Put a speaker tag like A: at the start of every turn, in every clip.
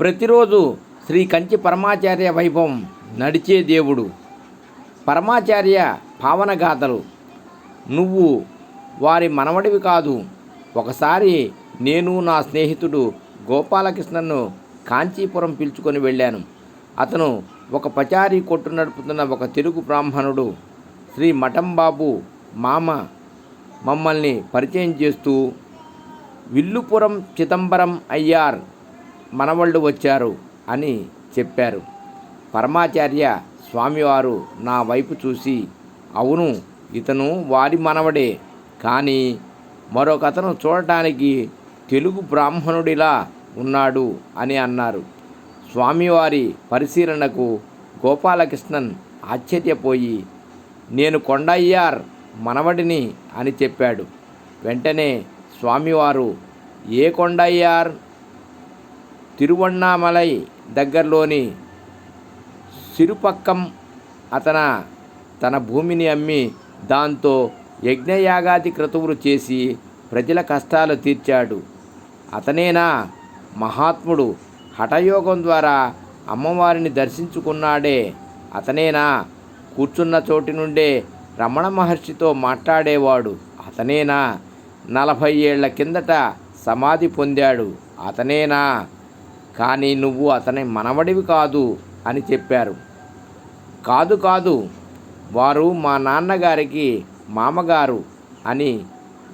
A: ప్రతిరోజు శ్రీ కంచి పరమాచార్య వైభవం నడిచే దేవుడు. పరమాచార్య పావనగాథలు నువ్వు వారి మనవడివి కాదు. ఒకసారి నేను నా స్నేహితుడు గోపాలకృష్ణను కాంచీపురం పిలుచుకొని వెళ్ళాను. అతను ఒక పచారీ కొట్టు నడుపుతున్న ఒక తెలుగు బ్రాహ్మణుడు. శ్రీ మఠంబాబు మామ మమ్మల్ని పరిచయం చేస్తూ విల్లుపురం చిదంబరం అయ్యార్ మనవళ్ళు వచ్చారు అని చెప్పారు. పరమాచార్య స్వామివారు నా వైపు చూసి అవును ఇతను వారి మనవడే కానీ మరొకతను చూడటానికి తెలుగు బ్రాహ్మణుడిలా ఉన్నాడు అని అన్నారు. స్వామివారి పరిశీలనకు గోపాలకృష్ణన్ ఆశ్చర్యపోయి నేను కొండయ్యార్ మనవడిని అని చెప్పాడు. వెంటనే స్వామివారు ఏ కొండయ్యార్? తిరువణ్ణామలై దగ్గరలోని సిరుపక్కం అతన తన భూమిని అమ్మి దాంతో యజ్ఞయాగాది క్రతువులు చేసి ప్రజల కష్టాలు తీర్చాడు. అతనేనా? మహాత్ముడు. హఠయోగం ద్వారా అమ్మవారిని దర్శించుకున్నాడే. అతనేనా? కూర్చున్న చోటి నుండే రమణ మహర్షితో మాట్లాడేవాడు. అతనేనా? నలభై ఏళ్ళ కిందట సమాధి పొందాడు. అతనేనా? కానీ నువ్వు అతని మనవడివి కాదు అని చెప్పారు. కాదు కాదు వారు మా నాన్నగారికి మామగారు అని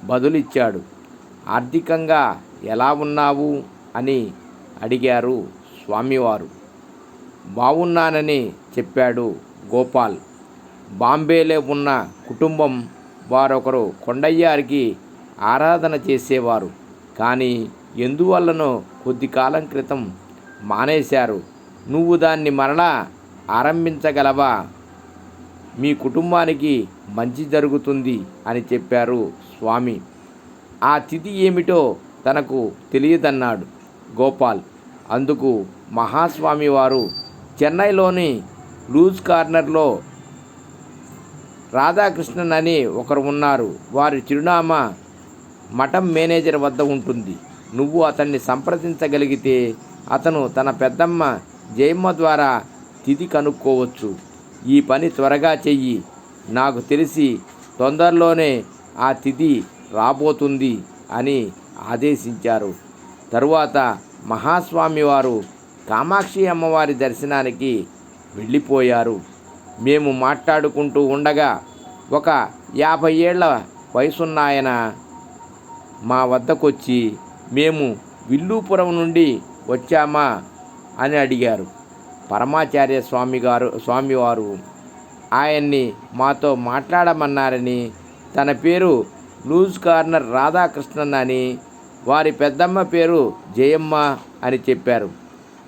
A: బదులిచ్చాడు. ఆర్థికంగా ఎలా ఉన్నావు అని అడిగారు స్వామివారు. బాగున్నానని చెప్పాడు గోపాల్. బాంబేలో ఉన్న కుటుంబం వారొకరు కొండయ్యారికి ఆరాధన చేసేవారు. కానీ ఎందువల్లనో కొద్ది కాలం క్రితం మానేశారు? నువ్వు దాన్ని మరలా ఆరంభించగలవా? మీ కుటుంబానికి మంచి జరుగుతుంది అని చెప్పారు స్వామి. ఆ తిథి ఏమిటో తనకు తెలియదన్నాడు గోపాల్. అందుకు మహాస్వామి వారు చెన్నైలోని లూజ్ కార్నర్లో రాధాకృష్ణన్ అని ఒకరు ఉన్నారు. వారి చిరునామా మఠం మేనేజర్ వద్ద ఉంటుంది. నువ్వు అతన్ని సంప్రదించగలిగితే అతను తన పెద్దమ్మ జయమ్మ ద్వారా తిథి కనుక్కోవచ్చు. ఈ పని త్వరగా చెయ్యి. నాకు తెలిసి తొందరలోనే ఆ తిథి రాబోతుంది అని ఆదేశించారు. తరువాత మహాస్వామి వారు కామాక్షి అమ్మవారి దర్శనానికి వెళ్ళిపోయారు. మేము మాట్లాడుకుంటూ ఉండగా ఒక యాభై ఏళ్ళ వయసున్నాయన మా వద్దకొచ్చి మేము విల్లుపురం నుండి వచ్చామా అని అడిగారు. పరమాచార్య స్వామి గారు స్వామివారు ఆయన్ని మాతో మాట్లాడమన్నారని తన పేరు లూజ్ కార్నర్ రాధాకృష్ణన్ అని వారి పెద్దమ్మ పేరు జయమ్మ అని చెప్పారు.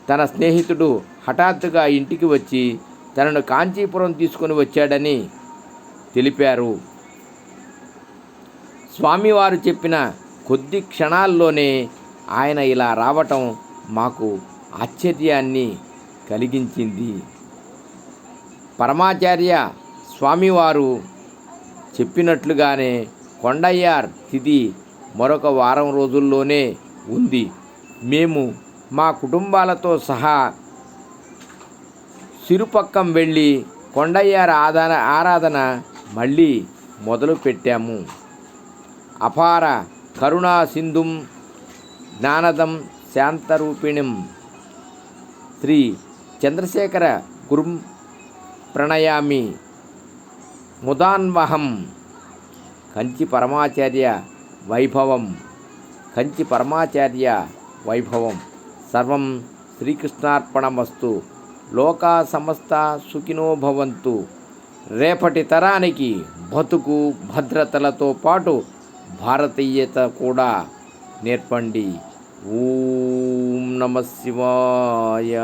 A: తన స్నేహితుడు హఠాత్తుగా ఇంటికి వచ్చి తనను కాంచీపురం తీసుకొని వచ్చాడని తెలిపారు. స్వామివారు చెప్పిన కొద్ది క్షణాల్లోనే ఆయన ఇలా రావటం మాకు ఆశ్చర్యాన్ని కలిగించింది. పరమాచార్య స్వామివారు చెప్పినట్లుగానే కొండయ్యార్ తిథి మరొక వారం రోజుల్లోనే ఉంది. మేము మా కుటుంబాలతో సహా సిరుపక్కం వెళ్ళి కొండయ్యార ఆదాన ఆరాధన మళ్ళీ మొదలు పెట్టాము అపార కరుణా సింధుం జ్ఞానదం శాంతరూపిణిం శ్రీ చంద్రశేఖర గురుం ప్రణయామి ముదాన్వహం కంచి పరమాచార్య వైభవం. కంచి పరమాచార్య వైభవం. సర్వం శ్రీకృష్ణార్పణమస్తు. లోకా సమస్త సుఖినో భవంతు. రేపటి తరానికి బతుకు భద్రతలతో పాటు భారతీయత కూడా నేర్పండి. ఓం నమ శివాయ.